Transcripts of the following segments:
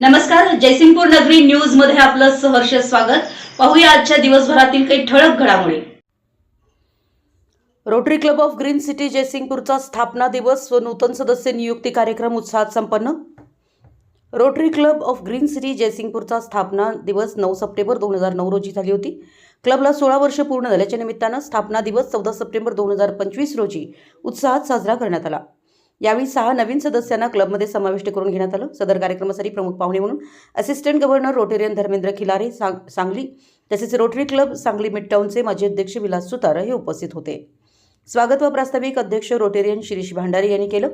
नमस्कार जयसिंगपूर नगरी न्यूजमध्ये आपलं सहर्ष स्वागत. पाहूया आजच्या दिवसभरातील काही ठळक घडामोडी. Rotary club of green city जयसिंगपूरचा स्थापना दिवस व नूतन सदस्य नियुक्ती कार्यक्रम उत्साहात संपन्न. Rotary club of green city जयसिंगपूरचा स्थापना दिवस नऊ सप्टेंबर दोन हजार नऊ रोजी झाली होती. क्लबला सोळा वर्ष पूर्ण झाल्याच्या निमित्तानं स्थापना दिवस चौदा सप्टेंबर दोन हजार पंचवीस रोजी उत्साहात साजरा करण्यात आला. यावेळी सहा नवीन सदस्यांना क्लबमध्ये समाविष्ट करून घेण्यात आलं. सदर कार्यक्रमासाठी प्रमुख पाहुणे म्हणून assistant governor rotarian Dharmendra Khilare सांग सांगली तसेच रोटरी क्लब सांगली मिडटाऊनचे माजी अध्यक्ष विलास सुतार हे उपस्थित होते. स्वागत व प्रास्ताविक अध्यक्ष रोटेरियन शिरीष भांडारे यांनी केलं.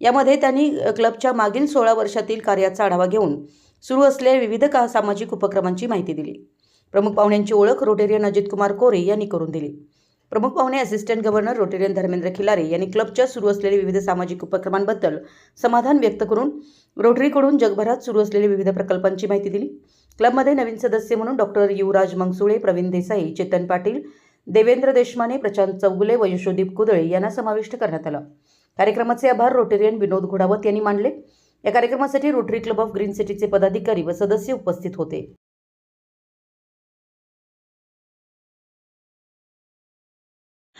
यामध्ये त्यांनी क्लबच्या मागील सोळा वर्षातील कार्याचा आढावा घेऊन सुरू असलेल्या विविध का सामाजिक उपक्रमांची माहिती दिली. प्रमुख पाहुण्यांची ओळख रोटेरियन अजित कुमार कोरे यांनी करून दिली. प्रमुख पाहुणे assistant governor rotarian Dharmendra Khilare यांनी क्लबच्या सुरू असलेल्या विविध सामाजिक उपक्रमांबद्दल समाधान व्यक्त करून रोटरीकडून जगभरात सुरू असलेल्या विविध प्रकल्पांची माहिती दिली. क्लबमध्ये नवीन सदस्य म्हणून डॉक्टर युवराज मंगसुळे प्रवीण देसाई चेतन पाटील देवेंद्र देशमाने प्रशांत चौगुले व यशोदीप कुदळे यांना समाविष्ट करण्यात आलं. कार्यक्रमाचे आभार रोटेरियन विनोद घोडावत यांनी मानले. या कार्यक्रमासाठी रोटरी क्लब ऑफ ग्रीन सिटीचे पदाधिकारी व सदस्य उपस्थित होते.